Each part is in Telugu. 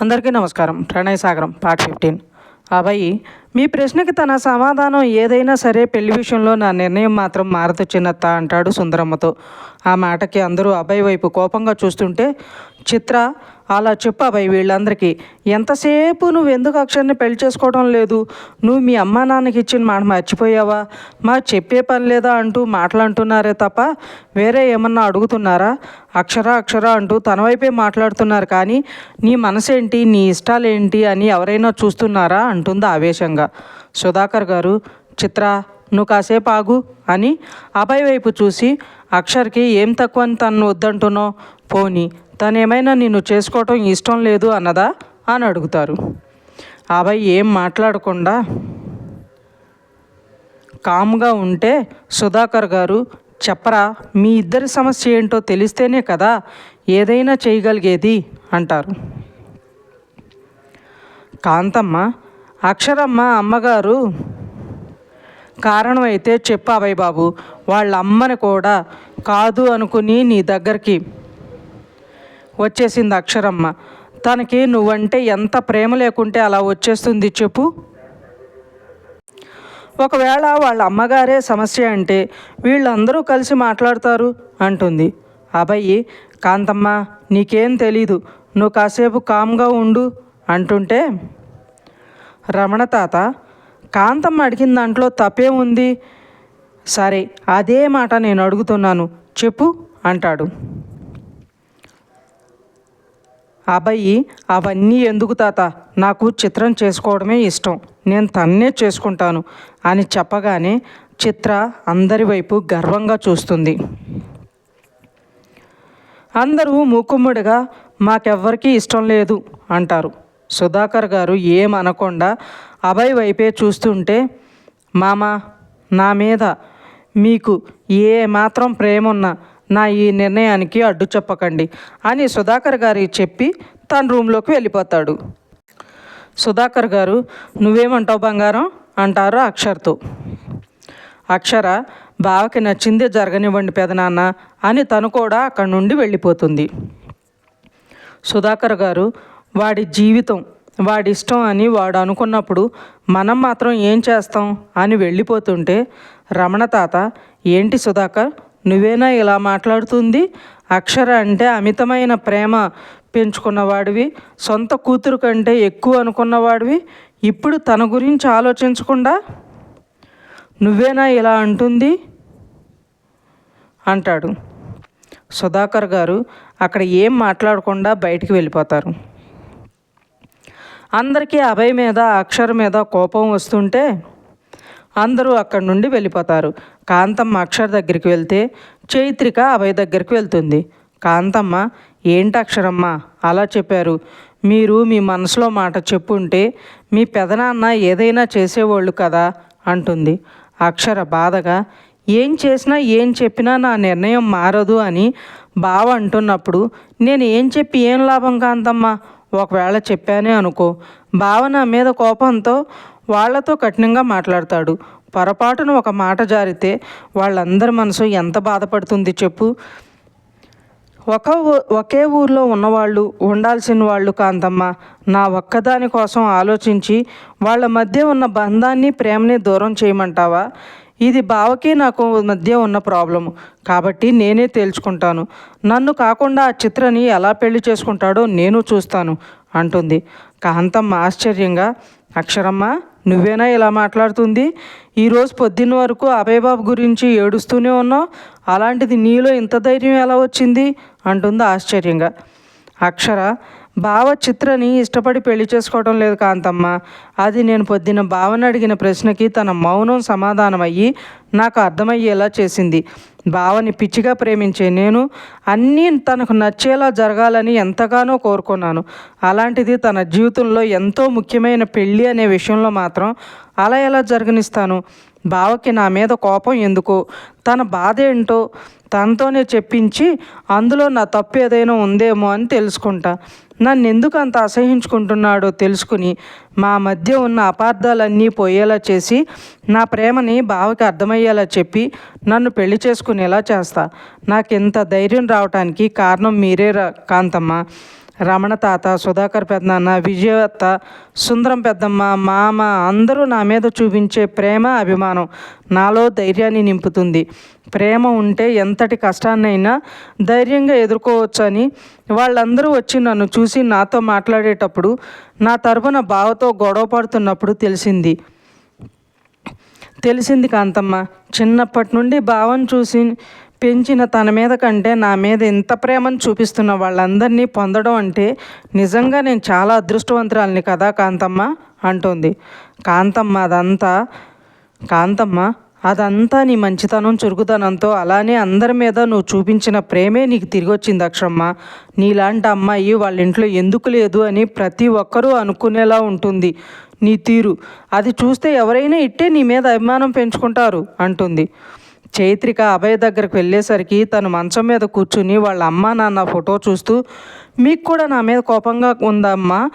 అందరికీ నమస్కారం. ప్రణయ్ సాగరం పార్ట్ ఫిఫ్టీన్. అబ్బాయి మీ ప్రశ్నకి తన సమాధానం ఏదైనా సరే పెళ్ళి విషయంలో నా నిర్ణయం మాత్రం మారదు చిన్నత్త అంటాడు సుందరమ్మతో. ఆ మాటకి అందరూ అబ్బాయి వైపు కోపంగా చూస్తుంటే చిత్ర అలా చెప్పు అబ్బాయి వీళ్ళందరికీ ఎంతసేపు నువ్వు ఎందుకు అక్షర్ని పెళ్ళి చేసుకోవడం లేదు? నువ్వు మీ అమ్మా నాన్నకి ఇచ్చిన మాట మర్చిపోయావా? మా చెప్పే పని లేదా అంటూ మాట్లాడుతున్నారే తప్ప వేరే ఏమన్నా అడుగుతున్నారా? అక్షర అక్షర అంటూ తన వైపే మాట్లాడుతున్నారు కానీ నీ మనసేంటి? నీ ఇష్టాలేంటి? అని ఎవరైనా చూస్తున్నారా? అంటుంది ఆవేశంగా. సుధాకర్ గారు చిత్ర నువ్వు కాసేపు ఆగు అని అభయ్ వైపు చూసి అక్షర్కి ఏం తక్కువ అని తను వద్దంటున్నావు? పోని తనేమైనా నిన్ను చేసుకోవటం ఇష్టం లేదు అన్నదా? అని అడుగుతారు. అభయ్ ఏం మాట్లాడకుండా కామ్గా ఉంటే సుధాకర్ గారు చెప్పరా మీ ఇద్దరి సమస్య ఏంటో తెలిస్తేనే కదా ఏదైనా చేయగలిగేది అంటారు. కాంతమ్మ అక్షరమ్మ అమ్మగారు కారణం అయితే చెప్పు బాబు వాళ్ళ అమ్మని కూడా కాదు అనుకుని నీ దగ్గరికి వచ్చేసింది అక్షరమ్మ. తనకి నువ్వంటే ఎంత ప్రేమ లేకుంటే అలా వచ్చేస్తుంది చెప్పు. ఒకవేళ వాళ్ళ అమ్మగారే సమస్య అంటే వీళ్ళందరూ కలిసి మాట్లాడతారు అంటుంది. అబ్బాయి కాంతమ్మ నీకేం తెలీదు నువ్వు కాసేపు కామ్గా ఉండు అంటుంటే రమణ తాత కాంతమ్మ అడిగిన దాంట్లో తప్పేముంది? సరే అదే మాట నేను అడుగుతున్నాను. చెప్పు అంటాడు. అబ్బాయి అవన్నీ ఎందుకు తాత? నాకు చిత్రం చేసుకోవడమే ఇష్టం. నేను తన్నే చేసుకుంటాను అని చెప్పగానే చిత్ర అందరి వైపు గర్వంగా చూస్తుంది. అందరూ మూకుమ్ముడిగా మాకెవ్వరికీ ఇష్టం లేదు అంటారు. సుధాకర్ గారు ఏమనకుండా అభయ్ వైపే చూస్తుంటే మామ నా మీద మీకు ఏ మాత్రం ప్రేమ ఉన్నా నా ఈ నిర్ణయానికి అడ్డు చెప్పకండి అని సుధాకర్ గారికి చెప్పి తన రూమ్లోకి వెళ్ళిపోతాడు. సుధాకర్ గారు నువ్వేమంటావు బంగారం? అంటారు అక్షర్తో. అక్షర బావకి నచ్చిందే జరగనివ్వండి పెదనాన్న అని తను కూడా అక్కడి నుండి వెళ్ళిపోతుంది. సుధాకర్ గారు వాడి జీవితం వాడిష్టం అని వాడు అనుకున్నప్పుడు మనం మాత్రం ఏం చేస్తాం అని వెళ్ళిపోతుంటే రమణ తాత ఏంటి సుధాకర్ నువ్వేనా ఇలా మాట్లాడుతుంది? అక్షర అంటే అమితమైన ప్రేమ పెంచుకున్నవాడివి సొంత కూతురు కంటే ఎక్కువ అనుకున్నవాడివి ఇప్పుడు తన గురించి ఆలోచించకుండా నువ్వేనా ఇలా అంటుంది? అంటాడు. సుధాకర్ గారు అక్కడ ఏం మాట్లాడకుండా బయటికి వెళ్ళిపోతారు. అందరికీ అభయ్ మీద అక్షర్ మీద కోపం వస్తుంటే అందరూ అక్కడి నుండి వెళ్ళిపోతారు. కాంతమ్మ అక్షర్ దగ్గరికి వెళ్తే చైత్రిక అభయ్ దగ్గరికి వెళ్తుంది. కాంతమ్మ ఏంటి అక్షరమ్మ? అలా చెప్పారు. మీరు మీ మనసులో మాట చెప్పుంటే మీ పెదనాన్న ఏదైనా చేసేవాళ్ళు కదా అంటుంది. అక్షర బాధగా ఏం చేసినా ఏం చెప్పినా నా నిర్ణయం మారదు అని బావ అంటున్నప్పుడు నేను ఏం చెప్పి ఏం లాభం కాంతమ్మ? ఒకవేళ చెప్పానే అనుకో. బావ నా మీద కోపంతో వాళ్ళతో కఠినంగా మాట్లాడతాడు. పొరపాటున ఒక మాట జారితే వాళ్ళందరి మనసు ఎంత బాధపడుతుంది చెప్పు. ఒక ఒకే ఊర్లో ఉన్నవాళ్ళు ఉండాల్సిన వాళ్ళు కాంతమ్మ. నా ఒక్కదాని కోసం ఆలోచించి వాళ్ళ మధ్య ఉన్న బంధాన్ని ప్రేమని దూరం చేయమంటావా? ఇది బావకి నాకు మధ్య ఉన్న ప్రాబ్లము. కాబట్టి నేనే తేల్చుకుంటాను. నన్ను కాకుండా ఆ చిత్రని ఎలా పెళ్ళి చేసుకుంటాడో నేను చూస్తాను అంటుంది. కాంతమ్మ ఆశ్చర్యంగా అక్షరమ్మ నువ్వేనా ఇలా మాట్లాడుతుంది? ఈరోజు పొద్దున్న వరకు అభయబాబు గురించి ఏడుస్తూనే ఉన్నావు. అలాంటిది నీలో ఇంత ధైర్యం ఎలా వచ్చింది? అంటుంది ఆశ్చర్యంగా. అక్షర బావ చిత్రని ఇష్టపడి పెళ్ళి చేసుకోవడం లేదు కాంతమ్మ. అది నేను పొద్దున భావన అడిగిన ప్రశ్నకి తన మౌనం సమాధానం అయ్యి నాకు అర్థమయ్యేలా చేసింది. భావని పిచ్చిగా ప్రేమించే నేను అన్నీ తనకు నచ్చేలా జరగాలని ఎంతగానో కోరుకున్నాను. అలాంటిది తన జీవితంలో ఎంతో ముఖ్యమైన పెళ్ళి అనే విషయంలో మాత్రం అలా ఎలా జరగనిస్తాను? బావకి నా మీద కోపం ఎందుకో? తన బాధ ఏంటో తనతోనే చెప్పించి అందులో నా తప్పు ఏదైనా ఉందేమో అని తెలుసుకుంటా. నన్ను ఎందుకు అంత అసహించుకుంటున్నాడో తెలుసుకుని మా మధ్య ఉన్న అపార్థాలన్నీ పోయేలా చేసి నా ప్రేమని బావకి అర్థమయ్యేలా చెప్పి నన్ను పెళ్ళి చేసుకునేలా చేస్తా. నాకు ఇంత ధైర్యం రావటానికి కారణం మీరే రా కాంతమ్మ? రమణ తాత సుధాకర్ పెద్దనాన్న విజయవత్త సుందరం పెద్దమ్మ మామ అందరూ నా మీద చూపించే ప్రేమ అభిమానం నాలో ధైర్యాన్ని నింపుతుంది. ప్రేమ ఉంటే ఎంతటి కష్టాన్నైనా ధైర్యంగా ఎదుర్కోవచ్చని వాళ్ళందరూ వచ్చి నన్ను చూసి నాతో మాట్లాడేటప్పుడు నా తరపున బావతో గొడవ పడుతున్నప్పుడు తెలిసింది. తెలిసింది కాంతమ్మ చిన్నప్పటి నుండి భావం చూసి పెంచిన తన మీద కంటే నా మీద ఇంత ప్రేమను చూపిస్తున్న వాళ్ళందరినీ పొందడం అంటే నిజంగా నేను చాలా అదృష్టవంతురాలిని కదా కాంతమ్మ అంటుంది. కాంతమ్మ అదంతా కాంతమ్మ అదంతా నీ మంచితనం చురుకుతనంతో అలానే అందరి మీద నువ్వు చూపించిన ప్రేమే నీకు తిరిగి వచ్చింది అక్షమ్మ. నీలాంటి అమ్మాయి వాళ్ళ ఇంట్లో ఎందుకు లేదు అని ప్రతి ఒక్కరూ అనుకునేలా ఉంటుంది. నీ తీరు అది చూస్తే ఎవరైనా ఇట్టే నీ మీద అభిమానం పెంచుకుంటారు అంటుంది. చైత్రిక అభయ దగ్గరకు వెళ్ళేసరికి తను మంచం మీద కూర్చుని వాళ్ళ అమ్మ నాన్న ఫోటో చూస్తూ మీకు కూడా నా మీద కోపంగా ఉందమ్మా.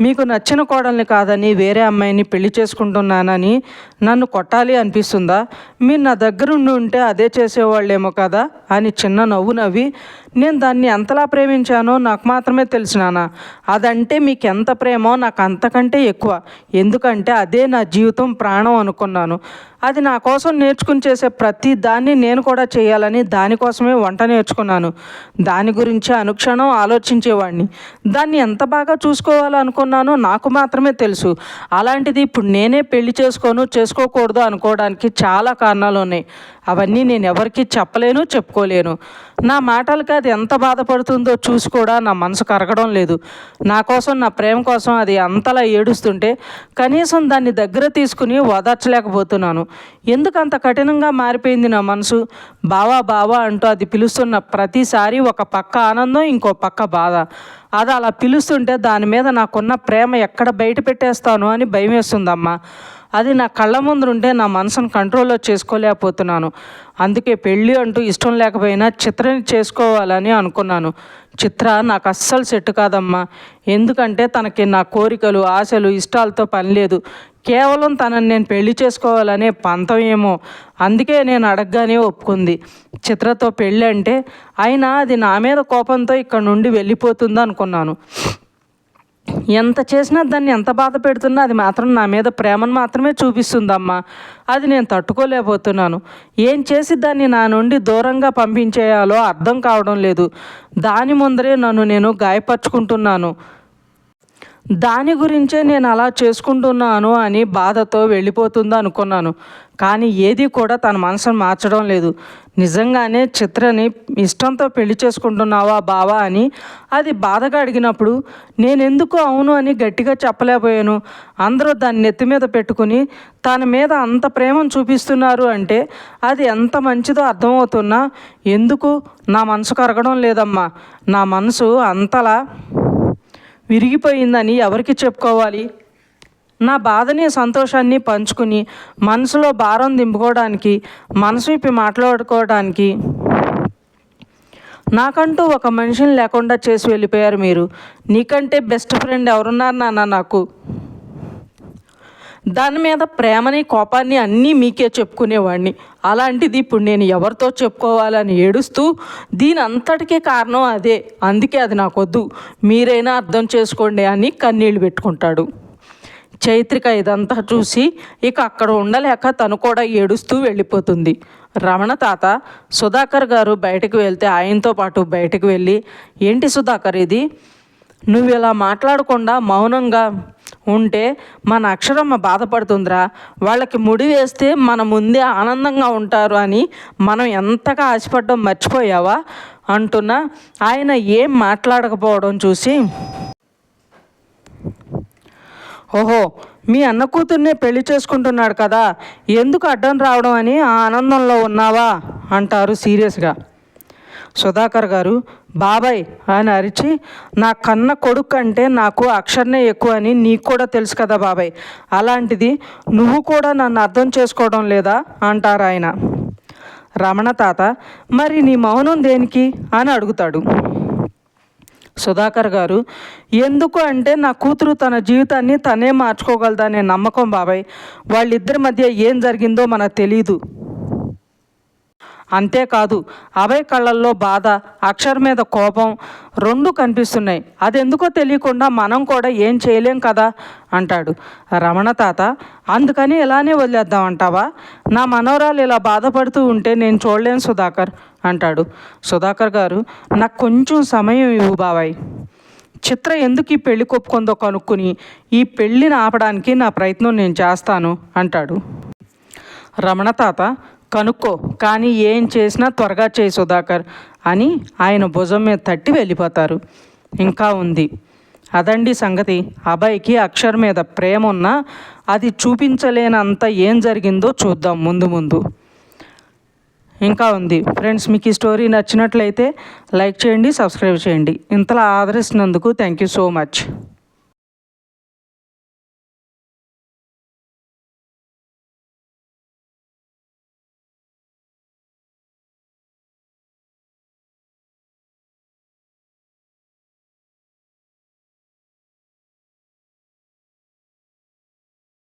మీకు నచ్చిన కోడల్ని కాదని వేరే అమ్మాయిని పెళ్ళి చేసుకుంటున్నానని నన్ను కొట్టాలి అనిపిస్తుందా? మీరు నా దగ్గరుండి ఉంటే అదే చేసేవాళ్ళేమో కదా? అని చిన్న నవ్వు నవ్వి నేను దాన్ని ఎంతలా ప్రేమించానో నాకు మాత్రమే తెలుసు నాన్న. అదంటే మీకు ఎంత ప్రేమో నాకు అంతకంటే ఎక్కువ. ఎందుకంటే అదే నా జీవితం ప్రాణం అనుకున్నాను. అది నా కోసం నేర్చుకుని చేసే ప్రతి దాన్ని నేను కూడా చేయాలని దానికోసమే వంట నేర్చుకున్నాను. దాని గురించి అనుక్షణం ఆలోచించేవాడిని దాన్ని ఎంత బాగా చూసుకోవాలనుకున్నానో నాకు మాత్రమే తెలుసు. అలాంటిది ఇప్పుడు నేనే పెళ్ళి చేసుకోను చేసుకోకూడదు అనుకోవడానికి చాలా కారణాలు ఉన్నాయి. అవన్నీ నేను ఎవరికి చెప్పలేను చెప్పుకోలేను. నా మాటలకి అది ఎంత బాధపడుతుందో చూసి కూడా నా మనసు కరగడం లేదు. నా కోసం నా ప్రేమ కోసం అది అంతలా ఏడుస్తుంటే కనీసం దాన్ని దగ్గర తీసుకుని ఓదార్చలేకపోతున్నాను ఎందుకు అంత కఠినంగా మారిపోయింది నా మనసు? బావా బావా అంటూ అది పిలుస్తున్న ప్రతిసారి ఒక పక్క ఆనందం ఇంకో పక్క బాధ. అది అలా పిలుస్తుంటే దాని మీద నాకున్న ప్రేమ ఎక్కడ బయట పెట్టేస్తాను అని భయం వేస్తుందమ్మా అది నా కళ్ళ ముందు ఉంటే నా మనసును కంట్రోల్లో చేసుకోలేకపోతున్నాను. అందుకే పెళ్ళి అంటూ ఇష్టం లేకపోయినా చిత్రని చేసుకోవాలని అనుకున్నాను. చిత్ర నాకు అస్సలు సెట్ కాదమ్మా. ఎందుకంటే తనకి నా కోరికలు ఆశలు ఇష్టాలతో పని లేదు. కేవలం తనని నేను పెళ్ళి చేసుకోవాలనే పంతం ఏమో. అందుకే నేను అడగగానే ఒప్పుకుంది. చిత్రతో పెళ్ళి అంటే అయినా అది నా మీద కోపంతో ఇక్కడ నుండి వెళ్ళిపోతుంది అనుకున్నాను ఎంత చేసినా దాన్ని ఎంత బాధ పెడుతున్నా అది మాత్రం నా మీద ప్రేమను మాత్రమే చూపిస్తుందమ్మా. అది నేను తట్టుకోలేకపోతున్నాను. ఏం చేసి దాన్ని నా నుండి దూరంగా పంపించేయాలో అర్థం కావడం లేదు. దాని ముందరే నన్ను నేను గాయపరుచుకుంటున్నాను. దాని గురించే నేను అలా చేసుకుంటున్నాను అని బాధతో వెళ్ళిపోతుంది అనుకున్నాను. కానీ ఏది కూడా తన మనసును మార్చడం లేదు. నిజంగానే చిత్రని ఇష్టంతో పెళ్ళి చేసుకుంటున్నావా బావా అని అది బాధగా అడిగినప్పుడు నేనెందుకు అవును అని గట్టిగా చెప్పలేకపోయాను. అందరూ దాన్ని నెత్తి మీద పెట్టుకుని తన మీద అంత ప్రేమను చూపిస్తున్నారు అంటే అది ఎంత మంచిదో అర్థమవుతున్నా ఎందుకు నా మనసు కరగడం లేదమ్మా. నా మనసు అంతలా విరిగిపోయిందని ఎవరికి చెప్పుకోవాలి? నా బాధని సంతోషాన్ని పంచుకుని మనసులో భారం దింపుకోవడానికి మనసు విప్పి మాట్లాడుకోవడానికి. నాకంటూ ఒక మనిషిని లేకుండా చేసి వెళ్ళిపోయారు మీరు. నీకంటే బెస్ట్ ఫ్రెండ్ ఎవరున్నారు నాన్న నాకు? దాని మీద ప్రేమని కోపాన్ని అన్నీ మీకే చెప్పుకునేవాడిని. అలాంటిది ఇప్పుడు నేను ఎవరితో చెప్పుకోవాలని ఏడుస్తూ దీని అంతటికీ కారణం అదే. అందుకే అది నాకొద్దు. మీరైనా అర్థం చేసుకోండి అని కన్నీళ్ళు పెట్టుకుంటాడు. చైత్రిక ఇదంతా చూసి ఇక అక్కడ ఉండలేక తను కూడా ఏడుస్తూ వెళ్ళిపోతుంది. రమణ తాత సుధాకర్ గారు బయటకు వెళ్తే ఆయనతో పాటు బయటకు వెళ్ళి ఏంటి సుధాకర్ ఇది? నువ్వు ఇలా మాట్లాడకుండా మౌనంగా ఉంటే మన అక్షరమ్మ బాధపడుతుందిరా. వాళ్ళకి ముడి వేస్తే మన ముందే ఆనందంగా ఉంటారు అని మనం ఎంతగా ఆశపడ్డం మర్చిపోయావా? అంటున్నా. ఆయన ఏం మాట్లాడకపోవడం చూసి ఓహో మీ అన్న కూతుర్నే పెళ్ళి చేసుకుంటున్నాడు కదా. ఎందుకు అడ్డం రావడం అని ఆ ఆనందంలో ఉన్నావా? అంటారు సీరియస్గా. సుధాకర్ గారు బాబాయ్ అని అరిచి నా కన్న కొడుకు అంటే నాకు అక్షరనే ఎక్కువ అని నీకు కూడా తెలుసు కదా బాబాయ్ అలాంటిది నువ్వు కూడా నన్ను అర్థం చేసుకోవడం లేదా అంటారు ఆయన. రమణ తాత మరి నీ మౌనం దేనికి అని అడుగుతాడు. సుధాకర్ గారు ఎందుకు అంటే నా కూతురు తన జీవితాన్ని తనే మార్చుకోగలదనే నమ్మకం బాబాయ్ వాళ్ళిద్దరి మధ్య ఏం జరిగిందో మనకు తెలీదు. అంతేకాదు అభయ్ కళ్ళల్లో బాధ అక్షర్ మీద కోపం రెండు కనిపిస్తున్నాయి. అదెందుకో తెలియకుండా మనం కూడా ఏం చేయలేం కదా అంటాడు. రమణ తాత అందుకని ఇలానే వదిలేద్దాం అంటావా నా మనవరాలు ఇలా బాధపడుతూ ఉంటే నేను చూడలేను సుధాకర్ అంటాడు. సుధాకర్ గారు నాకు కొంచెం సమయం ఇవ్వు బాబాయ్. చిత్ర ఎందుకు ఈ పెళ్ళి కొప్పుకుందో కనుక్కుని ఈ పెళ్ళిని ఆపడానికి నా ప్రయత్నం నేను చేస్తాను అంటాడు. రమణ తాత కనుక్కో కానీ ఏం చేసినా త్వరగా చేయి సుధాకర్ అని ఆయన భుజం మీద తట్టి వెళ్ళిపోతారు. ఇంకా ఉంది. అదండి సంగతి. అబ్బాయికి అక్షర్ మీద ప్రేమ ఉన్నా అది చూపించలేనంత ఏం జరిగిందో చూద్దాం ముందు ముందు. ఇంకా ఉంది. ఫ్రెండ్స్ మీకు ఈ స్టోరీ నచ్చినట్లయితే లైక్ చేయండి సబ్స్క్రైబ్ చేయండి. ఇంతలా ఆదరిస్తున్నందుకు థ్యాంక్ యూ సో మచ్.